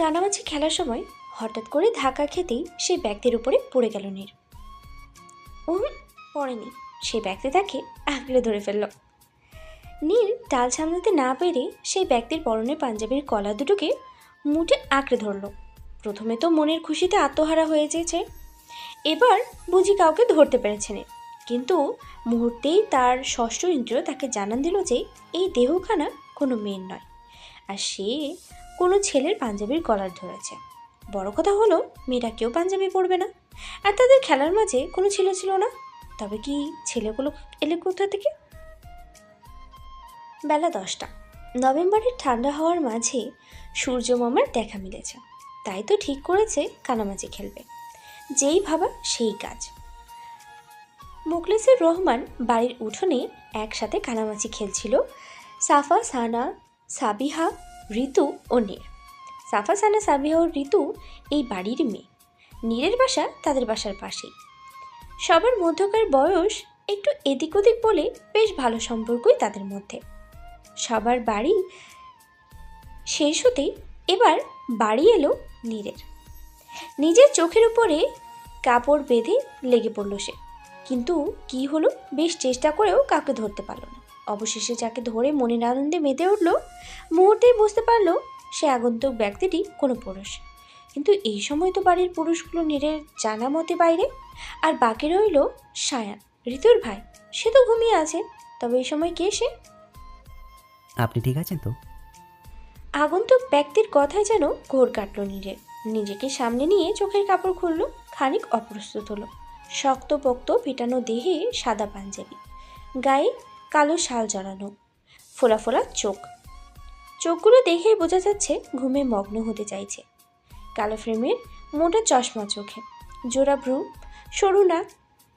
কানামাছি খেলার সময় হঠাৎ করে ধাক্কা খেতেই সেই ব্যক্তির উপরে পড়ে গেল নীর। উম, পড়েনি। সেই ব্যক্তি তাকে আঁকড়ে ধরে ফেলল। নীর ডাল সামলাতে না পেরে সেই ব্যক্তির পরনে পাঞ্জাবির কলা দুটোকে মুঠে আঁকড়ে ধরল। প্রথমে তো মনের খুশিতে আত্মহারা হয়ে যেছে এবার বুঝি কাউকে ধরতে পেরেছে কিন্তু মুহূর্তেই তার ষষ্ঠ ইন্দ্রিয় তাকে জানান দিল যে এই দেহখানা কোনো মেয়ের নয়। আর সে কোনো ছেলের পাঞ্জাবির কলার ধরেছে বড় কথা হলো, মেয়েরা কেউ পাঞ্জাবি পরবে না। আর তাদের খেলার মাঝে কোনো ছেলে ছিল না। তবে কি ছেলেগুলো এলে কোথা থেকে? বেলা দশটা। নভেম্বরের ঠান্ডা হওয়ার মাঝে সূর্য মামার দেখা মিলেছে। তাই তো ঠিক করেছে কানামাছি খেলবে। যেই ভাবা সেই কাজ। মুখলেসুর রহমান বাড়ির উঠোনে একসাথে কানামাছি খেলছিল। সাফা, সানা, সাবিহা ঋতু ও নীর। সাফা সানা ও ঋতু এই বাড়ির মেয়ে। নীরের বাসা তাদের বাসার পাশেই। সবার মধ্যকার বয়স একটু এদিক ওদিক বলে বেশ ভালো সম্পর্কই তাদের মধ্যে। সবার বাড়ি শেষ হতেই এবার বাড়ি এলো নীরের। নিজের চোখের উপরে কাপড় বেঁধে লেগে পড়ল সে। কিন্তু কি হলো বেশ চেষ্টা করেও কাউকে ধরতে পারল না। অবশেষে যাকে ধরে মনের আনন্দে মেতে উঠল মুহূর্তেই বুঝতে পারল সে আগন্তুক ব্যক্তিটি কোনো পুরুষ। কিন্তু এই সময় তো বাড়ির পুরুষগুলো নীরের জানা মতে বাইরে আর বাকি রইল সায়ান ঋতুর ভাই। সে তো ঘুমিয়ে আছে তবে এই সময় কে সে? আপনি ঠিক আছেন তো? আগন্তুক ব্যক্তির কথায় যেন ঘোর কাটল নীরের। নিজেকে সামনে নিয়ে চোখের কাপড় খুলল খানিক অপ্রস্তুত হলো। শক্ত পোক্ত পিটানো দেহে সাদা পাঞ্জাবি। গায়ে কালো শাল জড়ানো। ফোলা ফোলা চোখ। চোখগুলো দেখেই বোঝা যাচ্ছে ঘুমে মগ্ন হতে চাইছে। কালো ফ্রেমের মোটা চশমা চোখে। জোড়া ভ্রু সরু নাক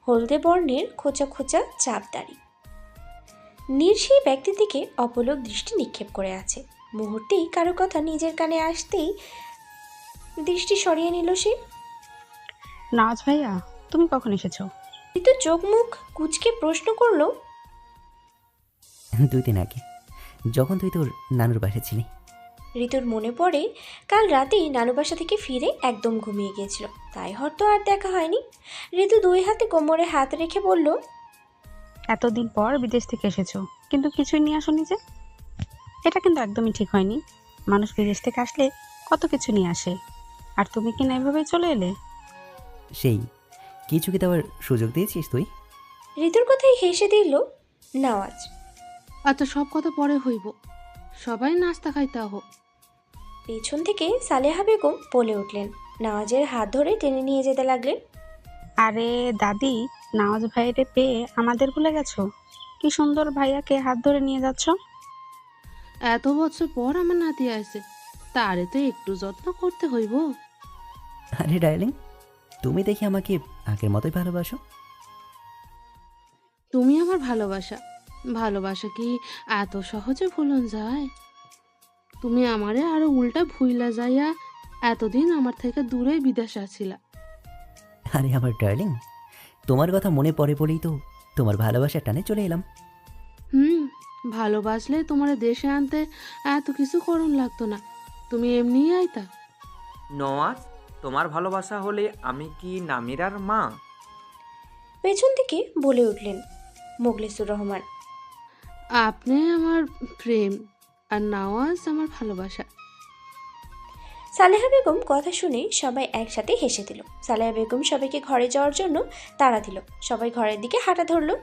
হলদে বর্ণের খোঁচা খোঁচা চাপ দাড়ি। নীর সেই ব্যক্তির দিকে অপলক দৃষ্টি নিক্ষেপ করে আছে। মুহূর্তেই কারও কথা নিজের কানে আসতেই দৃষ্টি সরিয়ে নিল সে। নাজ ভাইয়া তুমি কখন এসেছ? ঋতু চোখ মুখ কুচকে প্রশ্ন করল দুই দিন আগে যখন তুই তোর নানুর বাসা ছিলি। ঋতুর মনে পড়ে কাল রাতেই নানু বাসা থেকে ফিরে একদম ঘুমিয়ে গিয়েছিল। তাই হয়তো আর দেখা হয়নি। ঋতু দুই হাতে কোমরে হাত রেখে বলল এতদিন পর বিদেশ থেকে এসেছ কিন্তু কিছুই নিয়ে আসোনি যে? এটা কিন্তু একদমই ঠিক হয়নি। মানুষ বিদেশ থেকে আসলে কত কিছু নিয়ে আসে। আর তুমি কি না এভাবেই চলে এলে? সেই কিছু কি দেওয়ার সুযোগ দিয়েছিস তুই? ঋতুর কথাই হেসে দিল নওয়াজ আচ্ছা সব কথা পরে হইব। সবাই নাস্তা খাইতে আহ। পেছন থেকে সালেহা বেগম বলে উঠলেন নওয়াজের হাত ধরে টেনে নিয়ে যেতে লাগলেন। আরে দাদি নাওয়াজ ভাইয়েরে পেয়ে আমাদের ভুলে গেছো? কি সুন্দর ভাইয়াকে হাত ধরে নিয়ে যাচ্ছ? এত বছর পর আমার নাতি আসে তারে তো একটু যত্ন করতে হইব। আরে ডার্লিং তুমি দেখি আমাকে আগের মতোই ভালোবাসো? তুমি আমার ভালোবাসা। ভালোবাসা কি এত সহজে ভুলন যায়? তুমি আমারে আরও উল্টা ভুইলা যাইয়া এতদিন আমার থেকে দূরে বিদেশ আছিলা। আরে আমার ডার্লিং তোমার কথা মনে পড়ে বলেই তো তোমার ভালোবাসা টানে চলে এলাম। হুম ভালোবাসলে তোমার দেশে আনতে এত কিছু করণ লাগতো না। তুমি এমনিই আইতা। নওয়াজ তোমার ভালোবাসা হলে আমি কি নামিরার মা? পেছন থেকে বলে উঠলেন মোগলেসুর রহমান। আপনি আমার প্রেম আর নওয়াজ আমার ভালোবাসা। সালেহা বেগম কথা শুনে সবাই একসাথে হেসে দিল। সালেহা বেগম সবাইকে ঘরে যাওয়ার জন্য তাড়া দিল। সবাই ঘরের দিকে হাঁটা ধরলো।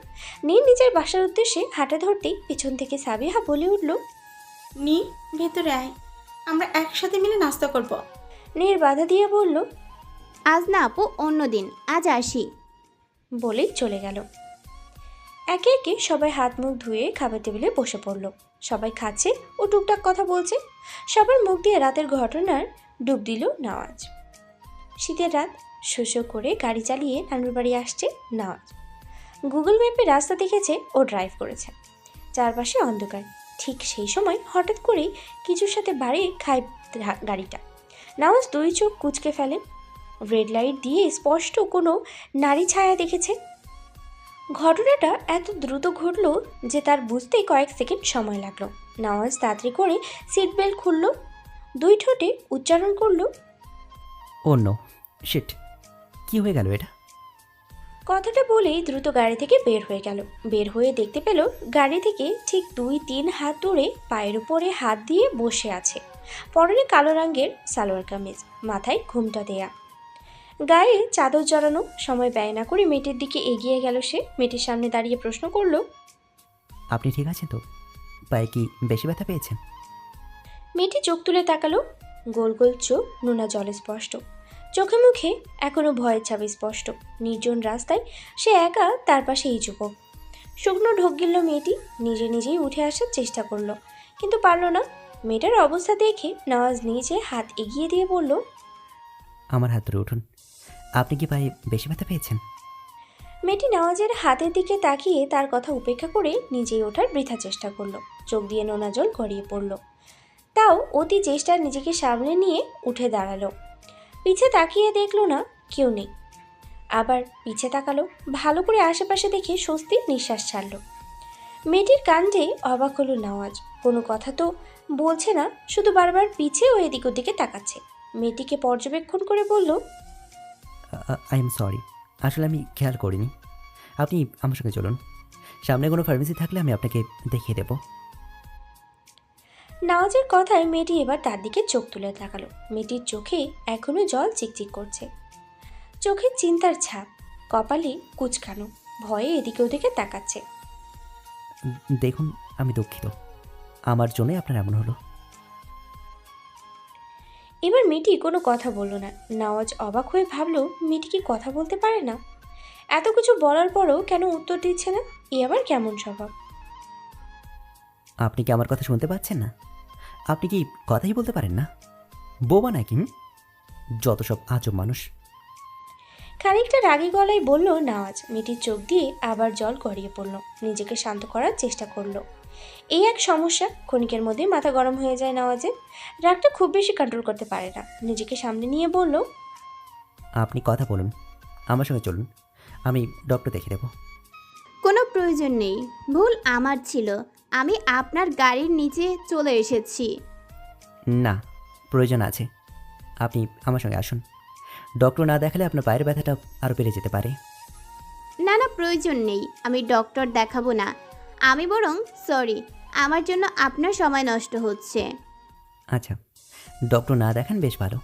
নীর নিজের বাসার উদ্দেশ্যে হাঁটা ধরতেই পিছন থেকে সাবিহা বলে উঠল নি ভেতরে আয়। আমরা একসাথে মিলে নাস্তা করব। নীর বাধা দিয়ে বলল আজ না আপু অন্য দিন আজ আসি। বলেই চলে গেল। একে একে সবাই হাত মুখ ধুয়ে খাবার টেবিলে বসে পড়ল। সবাই খাচ্ছে ও টুকটাক কথা বলছে। সবার মুখ দিয়ে রাতের ঘটনার ডুব দিল নওয়াজ। শীতের রাত শোষো করে গাড়ি চালিয়ে নানুর বাড়ি আসছে নওয়াজ। গুগল ম্যাপে রাস্তা দেখেছে ও ড্রাইভ করেছে। চারপাশে অন্ধকার। ঠিক সেই সময় হঠাৎ করেই কিছুর সাথে বাড়ি খায় গাড়িটা। নওয়াজ দুই চোখ কুচকে ফেলে। রেড লাইট দিয়ে স্পষ্ট কোনো নারী ছায়া দেখেছে। ঘটনাটা এত দ্রুত ঘটল যে তার বুঝতেই কয়েক সেকেন্ড সময় লাগল। নওয়াজ তাড়াতাড়ি করে সিট বেল্ট খুলল দুই ঠোঁটে উচ্চারণ করল অন্য শিট কি হয়ে গেল এটা? কথাটা বলেই দ্রুত গাড়ি থেকে বের হয়ে গেল। বের হয়ে দেখতে পেল গাড়ি থেকে ঠিক দুই তিন হাত দূরে পায়ের উপরে হাত দিয়ে বসে আছে। পরনে কালো রঙের সালোয়ার কামিজ মাথায় ঘুমটা দেয়া। গায়ে চাদর জড়ানো সময় ব্যয় না করে মেয়েটির দিকে এগিয়ে গেল সে। মেয়েটির সামনে দাঁড়িয়ে প্রশ্ন করল আপনি ঠিক আছেন তো? পায়ে কি বেশি ব্যথা পেয়েছেন? মেয়েটি চোখ তুলে তাকালো গোল গোল চোখ নোনা জলে স্পষ্ট। চোখে মুখে এখনও ভয়ের ছাবি স্পষ্ট। নির্জন রাস্তায় সে একা তার পাশে এই যুবক। শুকনো ঢোক গিলল মেয়েটি নিজে নিজেই উঠে আসার চেষ্টা করল। কিন্তু পারল না। মেয়েটার অবস্থা দেখে নওয়াজ নিজে হাত এগিয়ে দিয়ে বলল আমার হাত ধরে উঠুন। আপনি কি পায়ে বেশি ব্যথা পেয়েছেন? মেয়েটি নওয়াজের হাতের দিকে তাকিয়ে তার কথা উপেক্ষা করে নিজেই ওঠার বৃথা চেষ্টা করল। চোখ দিয়ে নোনা জল গড়িয়ে পড়ল। তাও অতি চেষ্টার নিজেকে সামনে নিয়ে উঠে দাঁড়াল। পিছে তাকিয়ে দেখল না কেউ নেই। আবার পিছে তাকালো, ভালো করে আশেপাশে দেখে স্বস্তির নিঃশ্বাস ছাড়লো। মেয়েটির কাণ্ডে অবাক হলো নওয়াজ। কোনো কথা তো বলছে না, শুধু বারবার পিছে ও এদিক ওদিকে তাকাচ্ছে। মেয়েটিকে পর্যবেক্ষণ করে বলল আই এম সরি আসলে আমি খেয়াল করিনি। আপনি আমার সঙ্গে চলুন। সামনে কোনো ফার্মেসি থাকলে আমি আপনাকে দেখিয়ে দেবো। নওয়াজের কথায় মেয়েটি এবার তার দিকে চোখ তুলে তাকালো। মেয়েটির চোখে এখনও জল চিকচিক করছে। চোখে চিন্তার ছাপ কপালে কুচকানো ভয়ে এদিকে ওদিকে তাকাচ্ছে। দেখুন আমি দুঃখিত। আমার জন্যই আপনার এমন হলো। এবার মেয়েটি কোনো কথা বলল না। নওয়াজ অবাক হয়ে ভাবল মেয়েটি কি কথা বলতে পারে না? এত কিছু বলার পরও কেন উত্তর দিচ্ছে না? এ আবার কেমন স্বভাব? আপনি কি আমার কথা শুনতে পাচ্ছেন না? আপনি কি কথাই বলতে পারেন না? বোবা নাকি যত সব আজব মানুষ। খানিকটা রাগী গলায় বলল নওয়াজ। মেয়েটির চোখ দিয়ে আবার জল গড়িয়ে পড়ল। নিজেকে শান্ত করার চেষ্টা করল। এই এক সমস্যা ক্ষণিকের মধ্যে মাথা গরম হয়ে যায় নওয়াজের। রাগটা খুব বেশি কন্ট্রোল করতে পারে না। নিজেকে সামনে নিয়ে বলল আপনি কথা বলুন। আমার সঙ্গে চলুন। আমি ডক্টর দেখে দেবো। কোনো প্রয়োজন নেই। ভুল আমার ছিল। আমি আপনার গাড়ির নিচে চলে এসেছি। না প্রয়োজন আছে। আপনি আমার সঙ্গে আসুন। ডক্টর না দেখালে আপনার পায়ের ব্যথাটা আরও বেড়ে যেতে পারে। না না প্রয়োজন নেই। আমি ডক্টর দেখাবো না। আমি বরং সরি আমার জন্য আপনার সময় নষ্ট হচ্ছে। আচ্ছা ডক্টর না দেখান বেশ ভালো।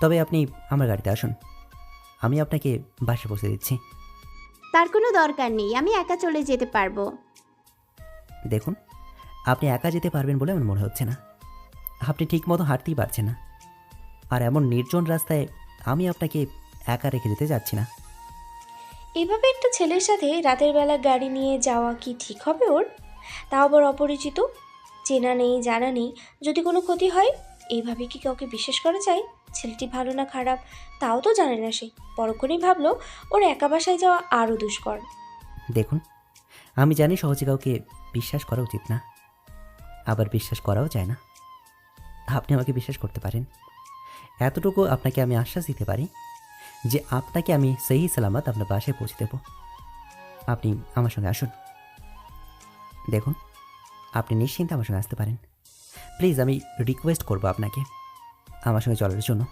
তবে আপনি আমার গাড়িতে আসুন। আমি আপনাকে বাসে পৌঁছে দিচ্ছি। তার কোনো দরকার নেই আমি একা চলে যেতে পারব। দেখুন আপনি একা যেতে পারবেন বলে আমার মনে হচ্ছে না। আপনি ঠিক মতো হাঁটতেই পারছেন না। আর এমন নির্জন রাস্তায় আমি আপনাকে একা রেখে যেতে যাচ্ছি না। এভাবে একটা ছেলের সাথে রাতের বেলা গাড়ি নিয়ে যাওয়া কি ঠিক হবে ওর? তাও আবার অপরিচিত? চেনা নেই, জানা নেই। যদি কোনো ক্ষতি হয়? এইভাবে কি কাউকে বিশ্বাস করা যায়? ছেলেটি ভালো না খারাপ? তাও তো জানে না সে। পরক্ষণেই ভাবলো, ওর একা বাসায় যাওয়া আরও দুষ্কর। দেখুন, আমি জানি সহজে কাউকে বিশ্বাস করা উচিত না। আবার বিশ্বাস করাও যায় না। আপনি আমাকে বিশ্বাস করতে পারেন। এতটুকু আপনাকে আমি আশ্বাস দিতে পারি যে আপনাকে আমি সেই সালামত আপনার বাসায় পৌঁছে দেব। আপনি আমার সঙ্গে আসুন। দেখুন আপনি নিশ্চিন্তে আমার সঙ্গে আসতে পারেন। প্লিজ আমি রিকোয়েস্ট করব আপনাকে। আমার সঙ্গে চলার জন্য।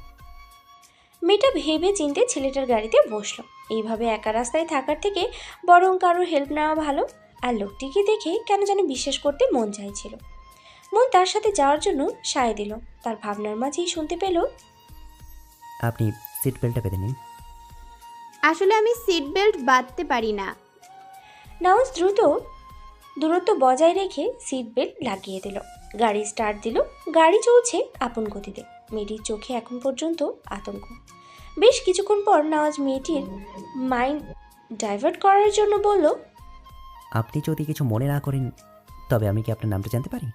মেয়েটা ভেবে চিনতে ছেলেটার গাড়িতে বসল। এইভাবে একা রাস্তায় থাকার থেকে বরং কারোর হেল্প নেওয়া ভালো আর লোকটিকে দেখে কেন যেন বিশ্বাস করতে মন চাইছিল। মন তার সাথে যাওয়ার জন্য সায় দিল। তার ভাবনার মাঝেই শুনতে পেল আপনি সিট বেল্টটা বেঁধে নিন। আসলে আমি সিট বেল্ট বাঁধতে পারি না। নাউজ দ্রুত দূরত্ব বজায় রেখে সিট বেল্ট লাগিয়ে দিল। গাড়ি স্টার্ট দিল। গাড়ি চলছে আপন গতিতে। মেয়েটির চোখে এখন পর্যন্ত আতঙ্ক। বেশ কিছুক্ষণ পর নওয়াজ মেয়েটির মাইন্ড ডাইভার্ট করার জন্য বলল আপনি যদি কিছু মনে না করেন তবে আমি কি আপনার নামটা জানতে পারি?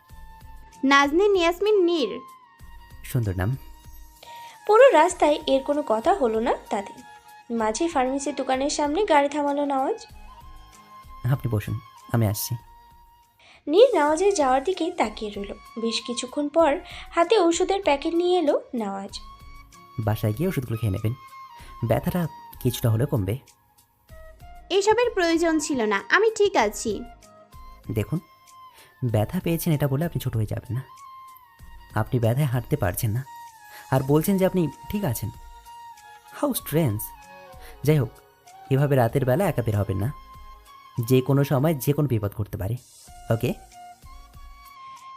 নাজনীন ইয়াসমিন নীর। সুন্দর নাম। পুরো রাস্তায় এর কোনো কথা হলো না তাদের। মাঝে ফার্মেসির দোকানের সামনে গাড়ি থামালো নওয়াজ। আপনি বসুন আমি আসছি। নীর নওয়াজের যাওয়ার দিকে তাকিয়ে রইল। বেশ কিছুক্ষণ পর হাতে ওষুধের প্যাকেট নিয়ে এলো নওয়াজ। বাসায় গিয়ে ওষুধগুলো খেয়ে নেবেন। ব্যথাটা কিছুটা হলেও কমবে। এসবের প্রয়োজন ছিল না আমি ঠিক আছি। দেখুন ব্যথা পেয়েছেন এটা বলে আপনি ছোট হয়ে যাবেন না। আপনি ব্যথায় হাঁটতে পারছেন না। আর বলছেন যে আপনি ঠিক আছেন। হাউ স্ট্রেন্স যাই হোক এভাবে রাতের বেলা একা বের হবেন না। যে কোনো সময় যে কোনো বিপদ করতে পারে। ওকে?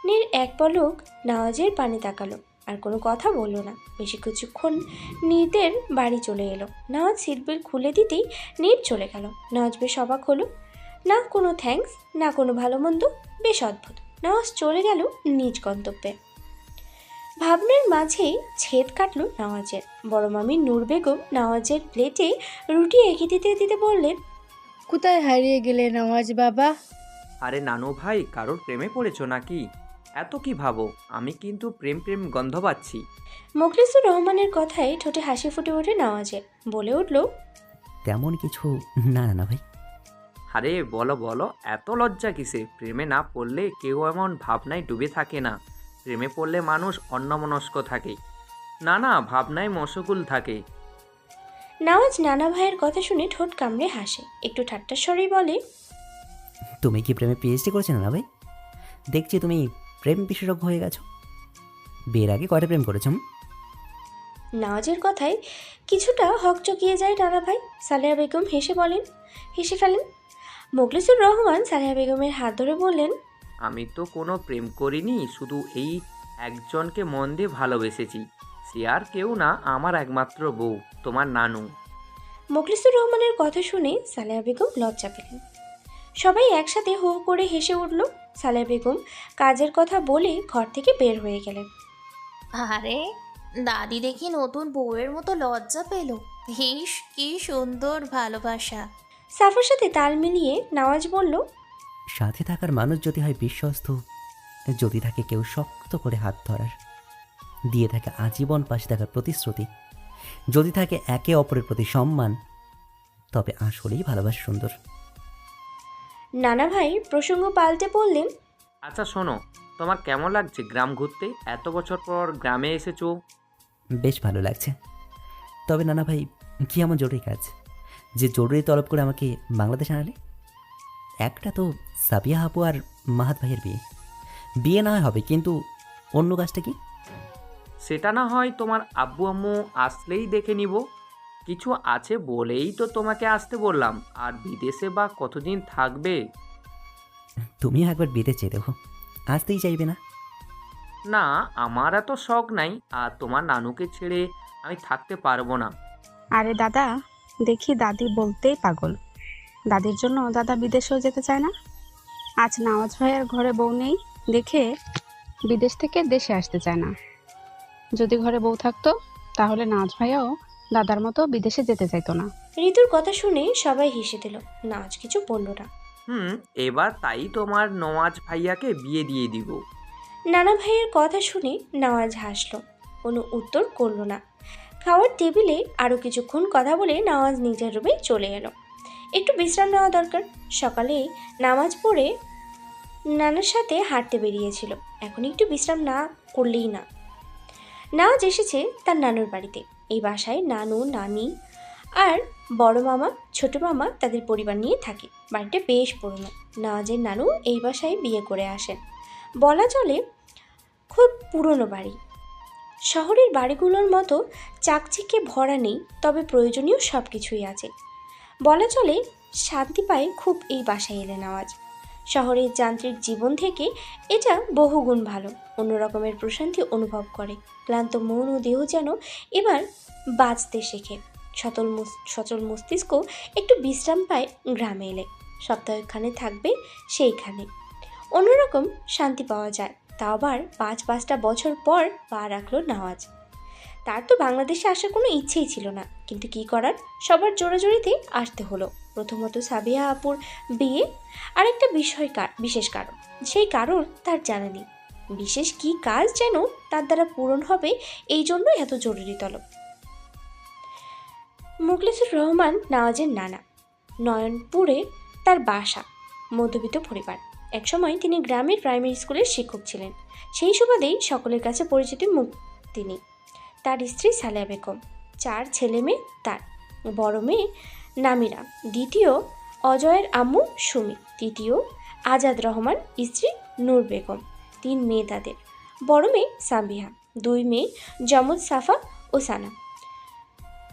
নীর এক পলক নওয়াজের পানে তাকালো আর কোনো কথা বলল না। বেশি কিছুক্ষণ নীরদের বাড়ি চলে এলো। নওয়াজ সিটবেল্ট খুলে দিতেই নীর চলে গেল। নওয়াজ বেশ অবাক হলো। না কোনো থ্যাঙ্কস না কোনো ভালো মন্দ বেশ অদ্ভুত। নওয়াজ চলে গেল নিজ গন্তব্যে। ভাবনার মাঝেই ছেদ কাটল নওয়াজের। বড় মামি নূর বেগম নওয়াজের প্লেটে রুটি এগিয়ে দিতে দিতে বললেন কোথায় হারিয়ে গেলে নওয়াজ বাবা? আরে নানু ভাই কারোর প্রেমে পড়েছো নাকি? এত কি ভাবো? আমি কিন্তু প্রেম প্রেম গন্ধ পাচ্ছি। মোখলিসুর রহমানের কথায় ঠোঁটে হাসি ফুটে ওঠে নওয়াজের। বলে উঠল তেমন কিছু না না না ভাই। আরে বলো বলো এত লজ্জা কিসে প্রেমে না পড়লে কেউ এমন ভাবনায় ডুবে থাকে না। প্রেমে পড়লে মানুষ অন্যমনস্ক থাকে। না না ভাবনায় মশগুল থাকে। নওয়াজ নানা ভাইয়ের কথা শুনে ঠোঁট কামড়ে হাসে। একটু ঠাট্টার স্বরেই বলে তুমি কি প্রেমে পিএইচডি করছ না ভাই? দেখছি তুমি প্রেম বিশেষজ্ঞ হয়ে গেছো। বিয়ের আগে কয়টা প্রেম করেছ? নওয়াজের কথায় কিছুটা হকচকিয়ে যায় নানা ভাই। সালেহা বেগম হেসে বলেন হেসে ফেলেন। মোখলিসুর রহমান সালেহা বেগমের হাত ধরে বললেন আমি তো কোনো প্রেম করিনি শুধু এই একজনকে মন দিয়ে ভালোবেসেছি। সে আর কেউ না আমার একমাত্র বউ তোমার নানু। মোখলিসুর রহমানের কথা শুনে সালেহা বেগম লজ্জা পেলেন। সবাই একসাথে হো করে হেসে উঠল সালেহা বেগম কাজের কথা বলে ঘর থেকে বের হয়ে গেলেন। আরে দাদি দেখি নতুন বউয়ের মতো লজ্জা পেল। হিস কি সুন্দর ভালোবাসা। সাফার সাথে তাল মিলিয়ে নওয়াজ বলল সাথে থাকার মানুষ যদি হয় বিশ্বস্ত যদি থাকে কেউ শক্ত করে হাত ধরার। দিয়ে থাকে আজীবন পাশে থাকার প্রতিশ্রুতি। যদি থাকে একে অপরের প্রতি সম্মান তবে আসলেই ভালোবাসা সুন্দর। নানা ভাই প্রসঙ্গ পাল্টে বললেন আচ্ছা শোনো তোমার কেমন লাগছে গ্রাম ঘুরতে? এত বছর পর গ্রামে এসেছ? বেশ ভালো লাগছে। তবে নানা ভাই কি এমন জরুরি কাজ? যে জরুরি তলব করে আমাকে বাংলাদেশ আনালে? একটা তো সাবিয়া আপু আর মাহাত ভাইয়ের বিয়ে। বিয়ে না হয় হবে কিন্তু অন্য কাজটা কি? সেটা না হয় তোমার আব্বু আম্মু আসলেই দেখে নিব। কিছু আছে বলেই তো তোমাকে আসতে বললাম। আর বিদেশে বা কতদিন থাকবে? তুমিও একবার চেয়ে দেখো। আসতেই চাইবে না? না আমার এত শখ নাই আর তোমার নানুকে ছেড়ে আমি থাকতে পারব না। আরে দাদা দেখি দাদি বলতেই পাগল। দাদির জন্য দাদা বিদেশেও যেতে চায় না? আজ নওয়াজ ভাইয়ের ঘরে বউ নেই দেখে বিদেশ থেকে দেশে আসতে চায় না। যদি ঘরে বউ থাকতো তাহলে নওয়াজ ভাইয়াও দাদার মতো বিদেশে যেতে চাইতো না। ঋতুর কথা শুনে সবাই হেসে দিল নাচ কিছু বলল না। হুম এবার তাই তোমার নওয়াজ ভাইয়াকে বিয়ে দিয়ে দিব। নানা ভাইয়ের কথা শুনে নওয়াজ হাসলো কোনো উত্তর করল না। খাওয়ার টেবিলে আরও কিছুক্ষণ কথা বলে নওয়াজ নিজের রুমে চলে এলো। একটু বিশ্রাম নেওয়া দরকার। সকালে নামাজ পড়ে নানার সাথে হাঁটতে বেরিয়েছিল। এখন একটু বিশ্রাম না করলেই না। নাওয়াজ এসেছে তার নানুর বাড়িতে। এই বাসায় নানু, নানি আর বড় মামা, ছোট মামা তাদের পরিবার নিয়ে থাকে। বাড়িটা বেশ পুরনো। নওয়াজের নানু এই বাসায় বিয়ে করে আসেন। বলা চলে খুব পুরনো বাড়ি। শহরের বাড়িগুলোর মতো চাকচিকে ভরা নেই, তবে প্রয়োজনীয় সব কিছুই আছে। বলা চলে শান্তি পায় খুব এই বাসায় এলে নেওয়াজ শহরের যান্ত্রিক জীবন থেকে এটা বহুগুণ ভালো। অন্য রকমের প্রশান্তি অনুভব করে। ক্লান্ত মন ও দেহ যেন এবার বাঁচতে শেখে। মস- সচল মস্তিষ্ক একটু বিশ্রাম পায় গ্রামে এলে। সপ্তাহখানে থাকবে সেইখানে। অন্যরকম শান্তি পাওয়া যায়। তা আবার পাঁচ পাঁচটা বছর পর পা রাখল নওয়াজ তার তো বাংলাদেশে আসার কোনো ইচ্ছেই ছিল না। কিন্তু কি করার? সবার জোরাজোরিতে আসতে হলো। প্রথমত সাবিয়া আপুর বিয়ে। আর একটা বিষয় বিশেষ কারণ। সেই কারণ তার জানা নেই। বিশেষ কি কাজ যেন তার দ্বারা পূরণ হবে এই জন্য এত জরুরি তলব। মুখলিসুর রহমান নওয়াজের নানা, নয়নপুরে তার বাসা, মধ্যবিত্ত পরিবার। একসময় তিনি গ্রামের প্রাইমারি স্কুলের শিক্ষক ছিলেন। সেই সুবাদেই সকলের কাছে পরিচিত মুখ তিনি। তার স্ত্রী সালেয়া বেগম, চার ছেলে মেয়ে তার। বড় মেয়ে নামিরা, দ্বিতীয় অজয়ের আম্মু সুমি, তৃতীয় আজাদ রহমান, স্ত্রী নূর বেগম। তিন মেয়ে তাদের। বড় মেয়ে সাবিহা দুই মেয়ে জমজ সাফা ও সানা।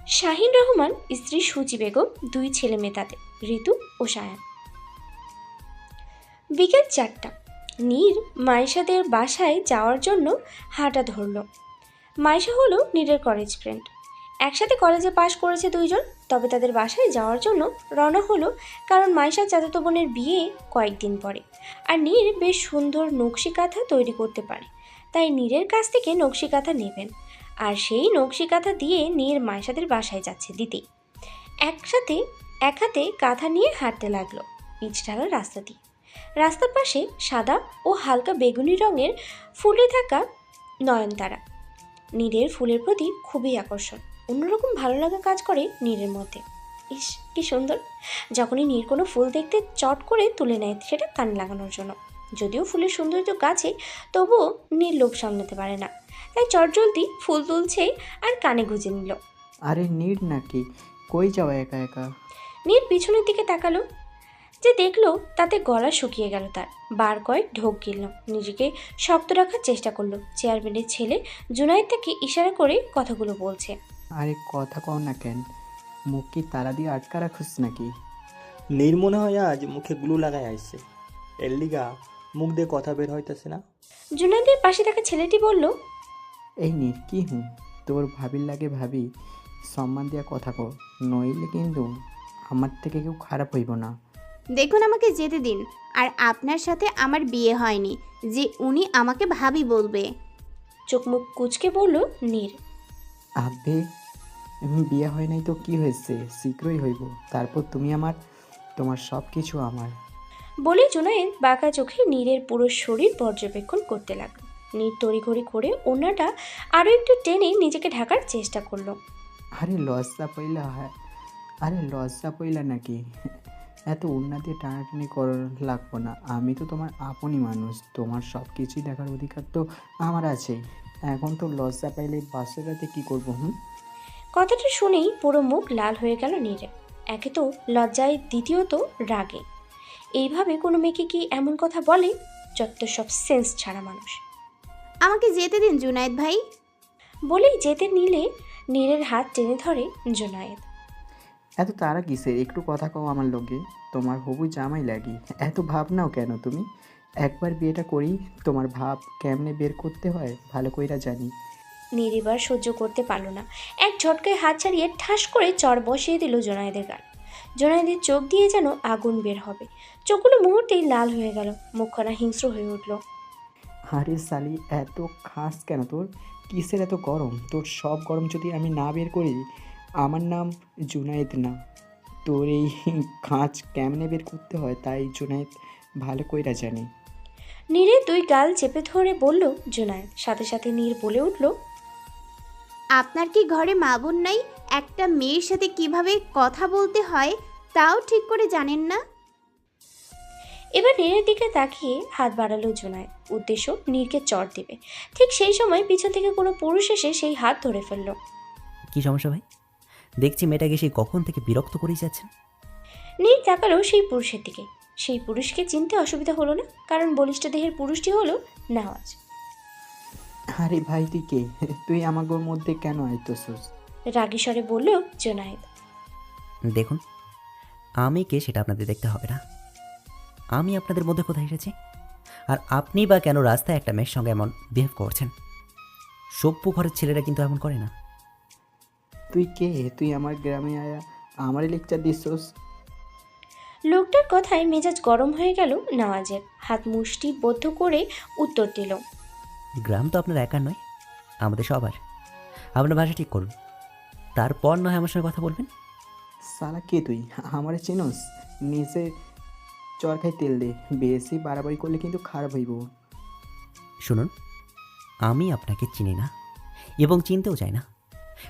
শাহিন রহমান, স্ত্রী সুচি বেগম, দুই ছেলে মেয়ে তাদের, ঋতু ও সায়ান। বিকেল চারটা, নীর মাইশাদের বাসায় যাওয়ার জন্য হাঁটা ধরল। মাইশা হলো নীরের কলেজ ফ্রেন্ড একসাথে কলেজে পাশ করেছে দুইজন, তবে তাদের বাসায় যাওয়ার জন্য রওনা হলো কারণ মাইশার চাচাতো বোনের বিয়ে কয়েকদিন পরে। আর নীর বেশ সুন্দর নকশি কাঁথা তৈরি করতে পারে। তাই নীরের কাছ থেকে নকশি কাঁথা নেবেন। আর সেই নকশি কাঁথা দিয়ে নীর মাইশাদের বাসায় যাচ্ছে দিতে। একসাথে, এক হাতে কাঁথা নিয়ে হাঁটতে লাগল পিচ ঢালা রাস্তা দিয়ে। রাস্তার পাশে সাদা ও হালকা বেগুনি রঙের ফুলে থাকা নয়নতারা। নীরের ফুলের প্রতি খুবই আকর্ষণ। অন্যরকম ভালো লাগা কাজ করে নীরের মধ্যে। ইস কি সুন্দর। যখনই নীর কোনো ফুল দেখতে চট করে তুলে নেয় সেটা কান লাগানোর জন্য। যদিও ফুলের সৌন্দর্য গাছে তবুও নীর লোভ সামলাতে পারে না। তাই চটজলদি ফুল তুলছে আর কানে গুঁজে নিল। আরে নিড নাকি? কই যাওয়া একা একা? নীর পিছনের দিকে তাকালো যে দেখল তাতে গলা শুকিয়ে গেল তার। বার কয়েক ঢোক গিলল নিজেকে শক্ত রাখার চেষ্টা করল। চেয়ারম্যানের ছেলে জুনাইদ তাকে ইশারা করে কথাগুলো বলছে। আরে কথা কও না কেন? মুখ কি তালা দিয়ে আটকা রাখুস নাকি? নীর মনে হয় আজ মুখে গ্লু লাগাই আইছে। এর লিগা মুখ দিয়ে কথা বের হইতেছে না। জুনাইদের পাশে থাকা ছেলেটি বলল এই নির কি হুঁ তোর ভাবির লাগে ভাবি সম্মান দিয়া কথা কও নইলে কিন্তু আমার থেকে কেউ খারাপ হইব না। দেখুন আমাকে যেতে দিন আর আপনার সাথে আমার বিয়ে হয়নি যে উনি আমাকে ভাবি বলবে। চোখ মুখ কুচকে বলল নীর। আব্বে উম, বিয়ে হয় নাই তো কি হয়েছে? শীঘ্রই হইব। তারপর তুমি আমার তোমার সব কিছু আমার। বলে জুনায়েদ বাঁকা চোখে নীরের পুরো শরীর পর্যবেক্ষণ করতে লাগল। নীর তড়িঘড়ি করে ওনাটা আরও একটু টেনে নিজেকে ঢাকার চেষ্টা করল। আরে লজ্জা পইলা হয়। আরে লজ্জা পইলা নাকি? এত উন্নতি টানাটানি কর লাগবো না। আমি তো তোমার আপনই মানুষ। তোমার সব কিছুই দেখার অধিকার তো আমার আছেই। এখন তো লজ্জা পাইলে রাতে কী করব হুম? কথাটা শুনেই পুরো মুখ লাল হয়ে গেল নীরে একে তো লজ্জায় দ্বিতীয়ত রাগে। এইভাবে কোনো মেয়েকে কি এমন কথা বলে যত সব সেন্স ছাড়া মানুষ? আমাকে যেতে দিন জুনায়েদ ভাই। বলেই যেতে নিলে নীরের হাত টেনে ধরে জুনায়েদ। এত তারা কিসের? একটু কথা কও আমার লোকে। তোমার হবু জামাই লাগি। এত ভাব নাও কেন তুমি? একবার বিয়েটা করি তোমার ভাব কেমনে বের করতে হয়? ভালো কইরা জানি। নীর এবার সহ্য করতে পারল না। এক ঝটকায় হাত ছাড়িয়ে ঠাস করে চর বসিয়ে দিল জোনায়েদের গান জোনায়েদের চোখ দিয়ে যেন আগুন বের হবে। চোখগুলো মুহূর্তেই লাল হয়ে গেল। মুখখানা হিংস্র হয়ে উঠল। আরে সালি এত খাস কেন তোর? কিসের এত গরম? তোর সব গরম যদি আমি না বের করি আমার নাম জুনায়েদ না। তোর এই খাঁচ কেমনে বের করতে হয় তাই জুনায়েদ ভালো কইরা জানি। নীরের দুই গাল চেপে ধরে বলল জুনায়েদ সাথে সাথে নীর বলে উঠল আপনার কি ঘরে মা বোন নাই? একটা মেয়ের সাথে কীভাবে কথা বলতে হয় তাও ঠিক করে জানেন না? এবার নীরের দিকে তাকিয়ে হাত বাড়ালো জোনায়। উদ্দেশ্য নীরকে চর দেবে। ঠিক সেই সময় পিছন থেকে কোনো পুরুষ এসে সেই হাত ধরে ফেলল। কি সমস্যা ভাই? দেখছি মেয়েটাকে সেই কখন থেকে বিরক্ত করেই যাচ্ছেন নীর তাকালো সেই পুরুষের দিকে। সেই পুরুষকে চিনতে অসুবিধা হলো না কারণ বলিষ্ঠ দেহের পুরুষটি হলো নাওয়াজ। আরে ভাই তুই কে? তুই আমাগোর মধ্যে কেন আইতোসুস রাগী স্বরে বলল জোনায়েদ। দেখুন আমি কে সেটা আপনাদের দেখতে হবে না। আমি আপনাদের মধ্যে কোথায় এসেছি? আর আপনি বা কেন রাস্তায় একটা মেয়ের সঙ্গে এমন বিহেভ করছেন? সভ্য ঘরের ছেলেরা কিন্তু এমন করে না। তুই কে? তুই আমার গ্রামে আয়া আমারই লেকচার দিছোস? লোকটার কথায় মেজাজ গরম হয়ে গেল নওয়াজের। হাত মুষ্টি বদ্ধ করে উত্তর দিল গ্রাম তো আপনার একার নয় আমাদের সবার। আপনার ভাষা ঠিক করুন। তারপর নয় আমার সঙ্গে কথা বলবেন? সালা কে তুই? আমারে চিনোস? নিজে চর খাই তেল দে। বেশি বাড়াবাড়ি করলে কিন্তু খারাপ হইব। শুনুন আমি আপনাকে চিনি না এবং চিনতেও চাই না।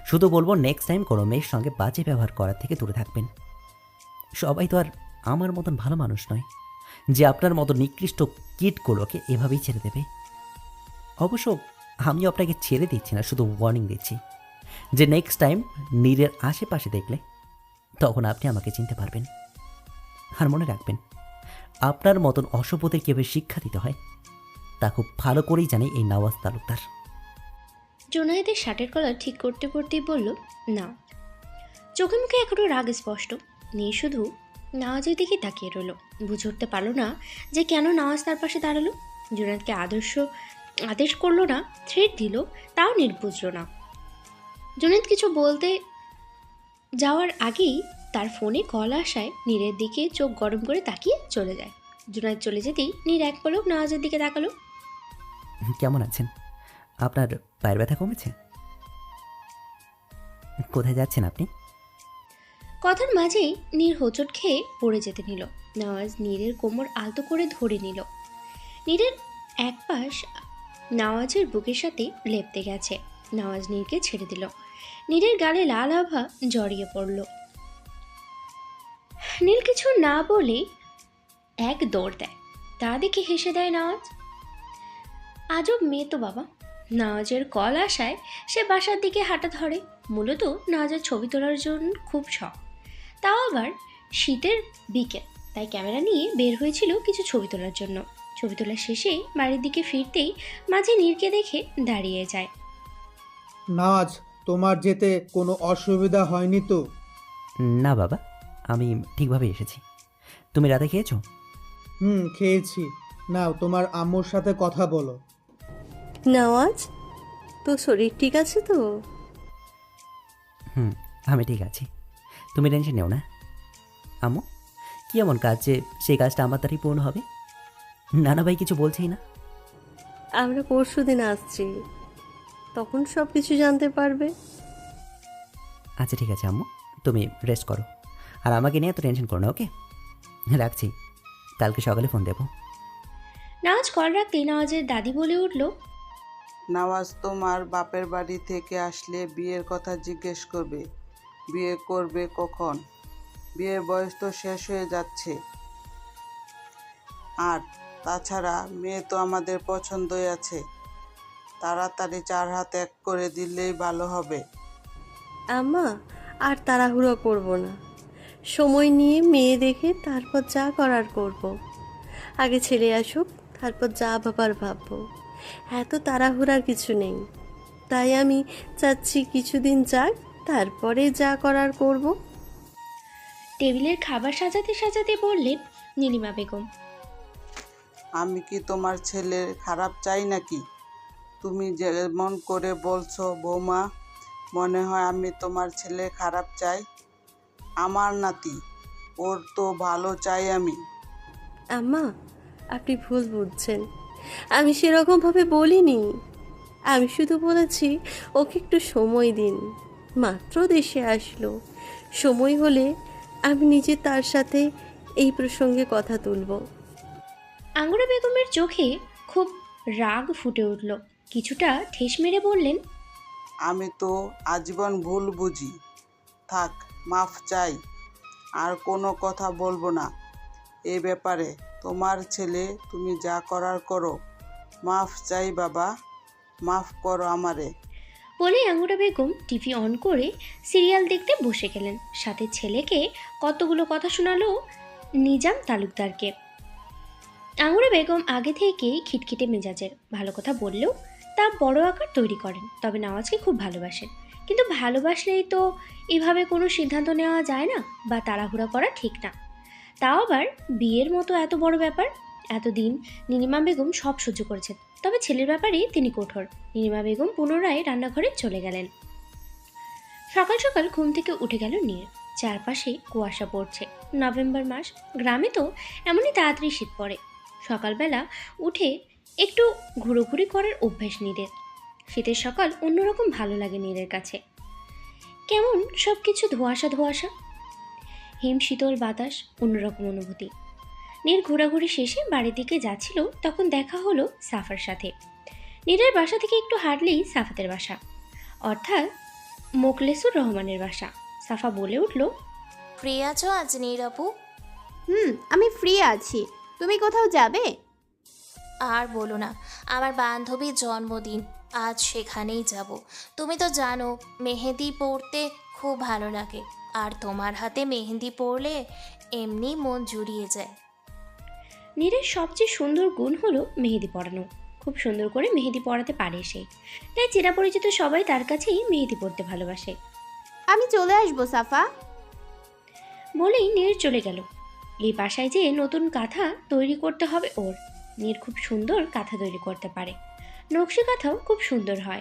শুধু বলব নেক্সট টাইম কোনো মেয়ের সঙ্গে বাজে ব্যবহার করার থেকে দূরে থাকবেন। সবাই তো আর আমার মতন ভালো মানুষ নয় যে আপনার মতো নিকৃষ্ট কিটগুলোকে এভাবেই ছেড়ে দেবে। অবশ্য আমি আপনাকে ছেড়ে দিচ্ছি না, শুধু ওয়ার্নিং দিচ্ছি। যে নেক্সট টাইম নীরের আশেপাশে দেখলে, তখন আপনি আমাকে চিনতে পারবেন। আর মনে রাখবেন, আপনার মতন অসভ্যদের কীভাবে শিক্ষা দিতে হয়, তা খুব ভালো করেই জানে এই নওয়াজ তালুকদার। জোনায়েদের শার্টের কলার ঠিক করতে করতেই বলল, না। চোখে মুখে এখনও রাগ স্পষ্ট। নেই শুধু নাওয়াজের দিকে তাকিয়ে রইল। বুঝে উঠতে পারল না যে কেন নাওয়াজ তার পাশে দাঁড়াল। জোনায়েদকে আদর্শ আদেশ করল না থ্রেট দিল তাও বুঝলো না। জোনায়েদ কিছু বলতে যাওয়ার আগেই তার ফোনে কল আসায় নীরের দিকে চোখ গরম করে তাকিয়ে চলে যায়। জুনায়েদ চলে যেতেই নীর এক পলক নাওয়াজের দিকে তাকালো। কেমন আছেন? আপনার পায়ের ব্যথা কমেছে? কোথায় যাচ্ছেন আপনি? কথার মাঝেই নীর হোঁচট খেয়ে পড়ে যেতে নিল। নওয়াজ নীরের কোমর আলতো করে ধরে নিল। নীরের এক পাশ নওয়াজের বুকের সাথে লেপতে গেছে। নওয়াজ নীরকে ছেড়ে দিল। নীরের গালে লাল আভা জড়িয়ে পড়ল। নীল কিছু না বলেই এক দৌড় দেয়। তা দেখে হেসে দেয় নওয়াজ। আজব মেয়ে তো বাবা। নওয়াজের কল আসায় সে বাসার দিকে হাঁটা ধরে। মূলত নওয়াজের ছবি তোলার জন্য খুব শখ। তাও আবার শীতের বিকেল। তাই ক্যামেরা নিয়ে বের হয়েছিল কিছু ছবি তোলার জন্য। ছবি তোলা শেষে বাড়ির দিকে ফিরতেই মাঝে নীরকে দেখে দাঁড়িয়ে যায়। নাজ তোমার যেতে কোনো অসুবিধা হয়নি তো? না বাবা আমি ঠিকভাবে এসেছি। তুমি রাতে খেয়েছো? হুম খেয়েছি। নাও তোমার আম্মুর সাথে কথা বলো। নওয়াজ তো শরীর ঠিক আছে তো? হুম আমি ঠিক আছি। তুমি টেনশন নেও না। আম্মু? কি এমন কাজ যে সেই কাজটা আমার দ্বারাই পূর্ণ হবে? নানা ভাই কিছু বলছেই না। আমরা পরশু দিন আসছি। তখন সব কিছু জানতে পারবে। আচ্ছা ঠিক আছে আম্মু। তুমি রেস্ট করো। আর আমাকে নিয়ে এত টেনশন করো না ওকে রাখছি। কালকে সকালে ফোন দেবো। নাওয়াজ কল রাখতেই নওয়াজের দাদি বলে উঠল নওয়াজ তোমার বাপের বাড়ি থেকে আসলে বিয়ের কথা জিজ্ঞেস করবে। বিয়ে করবে কখন? বিয়ের বয়স তো শেষ হয়ে যাচ্ছে। আর তাছাড়া মেয়ে তো আমাদের পছন্দই আছে। তাড়াতাড়ি চার হাত এক করে দিলেই ভালো হবে। আম্মা, আর তাড়াহুড়ো করব না। সময় নিয়ে মেয়ে দেখে তারপর যা করার করব। আগে ছেলে আসুক, তারপর যা ভাবার ভাববো। এত তাড়াহুড়ার কিছু নেই। তাই আমি চাচ্ছি কিছুদিন যাক, তারপরে যা করার করব। টেবিলের খাবার সাজাতে সাজাতে বললেন নীলিমা বেগম। আমি কি তোমার ছেলের খারাপ চাই নাকি? তুমি যেমন করে বলছো বৌমা মনে হয় আমি তোমার ছেলে খারাপ চাই। আমার নাতি ওর তো ভালো চাই আমি। আম্মা আপনি ভুল বুঝছেন। আমি সেরকমভাবে বলিনি। আমি শুধু বলেছি ওকে একটু সময় দিন। মাত্র দেশে আসলো। সময় হলে আমি নিজে তার সাথে এই প্রসঙ্গে কথা তুলব। আঙ্গুরা বেগমের চোখে খুব রাগ ফুটে উঠল। কিছুটা ঠেস মেরে বললেন আমি তো আজীবন ভুল বুঝি। থাক মাফ চাই। আর কোনো কথা বলব না। এ ব্যাপারে তোমার ছেলে তুমি যা করার করো। মাফ চাই বাবা মাফ করো আমারে। বলে আঙুরা বেগম টিভি অন করে সিরিয়াল দেখতে বসে গেলেন। সাথে ছেলেকে কতগুলো কথা শোনালো নিজাম তালুকদারকে। আঙুরা বেগম আগে থেকেই খিটখিটে মেজাজের, ভালো কথা বললেও তা বড় আকার তৈরি করেন, তবে নওয়াজকে খুব ভালোবাসেন। কিন্তু ভালোবাসলেই তো এভাবে কোনো সিদ্ধান্ত নেওয়া যায় না বা তাড়াহুড়া করা ঠিক না। তাও আবার বিয়ের মতো এত বড় ব্যাপার? এতদিন নীলিমা বেগম সব সহ্য করেছেন। তবে ছেলের ব্যাপারেই তিনি কঠোর। নীলিমা বেগম পুনরায় রান্নাঘরে চলে গেলেন। সকাল সকাল ঘুম থেকে উঠে গেল নীর চারপাশে কুয়াশা পড়ছে। নভেম্বর মাস, গ্রামে তো এমনই তাড়াতাড়ি শীত পড়ে। সকালবেলা উঠে একটু ঘুরোঘুরি করার অভ্যেস নীরের শীতের সকাল অন্যরকম ভালো লাগে নীরের কাছে। কেমন সব কিছু ধোঁয়াশা ধোঁয়াশা? হিম শীতল বাতাস, অন্যরকম অনুভূতি। নীর ঘোরাঘুরি শেষে বাড়ির দিকে যাচ্ছিল তখন দেখা হলো সাফার সাথে। নীরের বাসা থেকে একটু হাঁটলেই সাফাতের বাসা। অর্থাৎ মোকলেসুর রহমানের বাসা। সাফা বলে উঠল ফ্রি আছো আজ নীরপু হুম আমি ফ্রি আছি। তুমি কোথাও যাবে? আর বলো না আমার বান্ধবীর জন্মদিন আজ সেখানেই যাব। তুমি তো জানো মেহেদি পরতে খুব ভালো লাগে। আর তোমার হাতে মেহেদি পরলে এমনি মন জুড়িয়ে যায়। নীরের সবচেয়ে সুন্দর গুণ হলো মেহেদি পরানো। খুব সুন্দর করে মেহেদি পড়াতে পারে সে। তাই চেনা পরিচিত সবাই তার কাছেই মেহেদি পড়তে ভালোবাসে। আমি চলে আসব সাফা। বলেই নীর চলে গেল। এই বাসায় যে নতুন কাঁথা তৈরি করতে হবে ওর। নীর খুব সুন্দর কাঁথা তৈরি করতে পারে। নকশি কাঁথাও খুব সুন্দর হয়।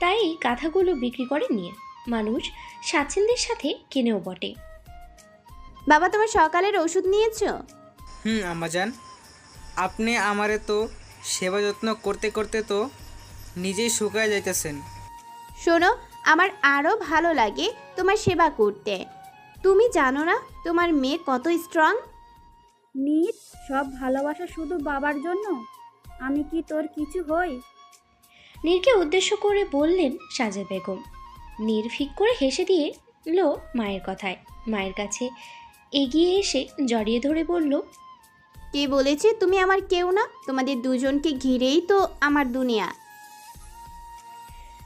তাই এই কাঁথাগুলো বিক্রি করে নীর। মানুষ স্বাচ্ছন্দ্যের সাথে কেনেও বটে। বাবা তোমার সকালের ওষুধ নিয়েছো? হুম আম্মাজান। আপনি আমারে তো সেবা যত্ন করতে করতে তো নিজেই শুকায় যাইতেছেন। শোনো আমার আরও ভালো লাগে তোমার সেবা করতে। তুমি জানো না তোমার মেয়ে কত স্ট্রং নিত সব ভালোবাসা শুধু বাবার জন্য? আমি কি তোর কিছু হই? নীরকে উদ্দেশ্য করে বললেন সাজে বেগম। নীর ফিক করে হেসে দিয়ে লো মায়ের কথায়। মায়ের কাছে এগিয়ে এসে জড়িয়ে ধরে বলল কে বলেছে? তুমি আমার কেউ না। তোমাদের দুজনকে ঘিরেই তো আমার দুনিয়া।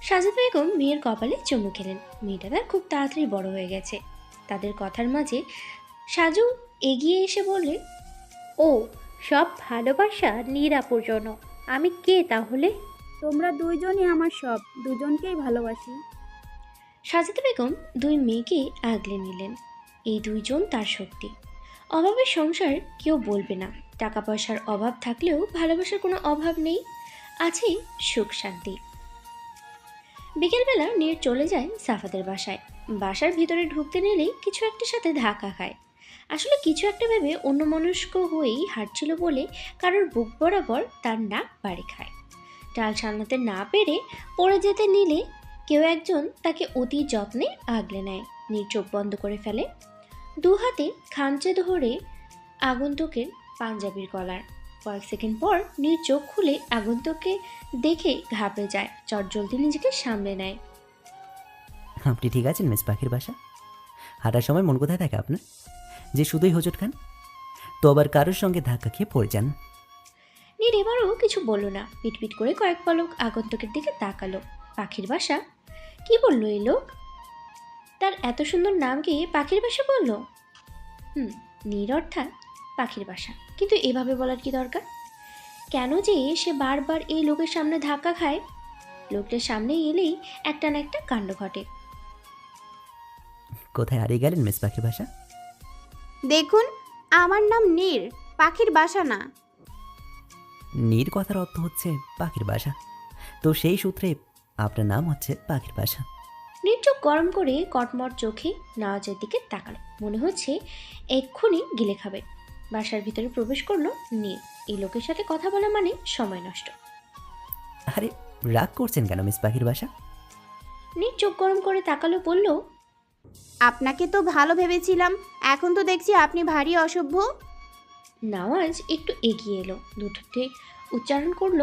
সাজেদ বেগম মেয়ের কপালে চুমু খেলেন। মেয়েটা তার খুব তাড়াতাড়ি বড় হয়ে গেছে। তাদের কথার মাঝে সাজু এগিয়ে এসে বললে ও সব ভালোবাসা নিরাপুর জন্য। আমি কে তাহলে? তোমরা দুইজনই আমার সব। দুজনকেই ভালোবাসি। সাজেদ বেগম দুই মেয়েকে আগলে নিলেন। এই দুইজন তার শক্তি। অভাবের সংসার কেউ বলবে না। টাকা পয়সার অভাব থাকলেও ভালোবাসার কোনো অভাব নেই। আছে সুখ শান্তি। বিকেলবেলা নীর চলে যায় সাফাদের বাসায়। বাসার ভিতরে ঢুকতে নিলেই কিছু একটার সাথে ধাক্কা খায়। আসলে কিছু একটা ভেবে অন্যমনস্ক হয়েই হাঁটছিল বলে কারোর বুক বরাবর তার নাক বাড়ি খায়। ডাল সামলাতে না পেরে পড়ে যেতে নিলে কেউ একজন তাকে অতি যত্নে আগলে নেয়। নীর চোখ বন্ধ করে ফেলে। দু হাতে খামচে ধরে আগন্তুকের পাঞ্জাবির কলার। কয়েক সেকেন্ড পর নীর চোখ খুলে আগন্তুককে দেখে ঘাপে যায়। চটজলদি নিজেকে সামলে নেয়। আপনি ঠিক আছেন মিস পাখির বাসা? হাঁটার সময় মন কোথায় থাকে আপনার? যে শুধুই হোঁচট খান। তো আবার কারোর সঙ্গে ধাক্কা খেয়ে পড়ে যান। নীর এবারও কিছু বলল না। পিটপিট করে কয়েক পলক আগন্তুকের দিকে তাকালো। পাখির বাসা? কি বলল এই লোক? তার এত সুন্দর নাম কি পাখির বাসা বলল? হুম নীর অর্থাৎ পাখির বাসা। কিন্তু এভাবে বলার কি দরকার? কেন যে সে বারবার এই লোকের সামনে ধাক্কা খায়? লোকটার সামনে এলেই একটা না একটা কাণ্ড ঘটে। কোথায় হারিয়ে গেলেন মিস পাখির বাসা? দেখুন আমার নাম নীর পাখির বাসা না। নীর কথার অর্থ হচ্ছে পাখির বাসা। তো সেই সূত্রে আপনার নাম হচ্ছে পাখির বাসা। নীর চোখ গরম করে কটমট চোখে নওয়াজের দিকে তাকালো মনে হচ্ছে এক্ষুনি গিলে খাবে বাসার ভিতরে প্রবেশ করল নীর এই লোকের সাথে কথা বলা মানে সময় নষ্ট। আরে রাগ করছেন কেন মিস পাখির বাসা? নীর চোখ গরম করে তাকালো বলল আপনাকে তো ভালো ভেবেছিলাম এখন তো দেখছি আপনি ভারী অসভ্য। নওয়াজ একটু এগিয়ে এলো। দুটোতে উচ্চারণ করল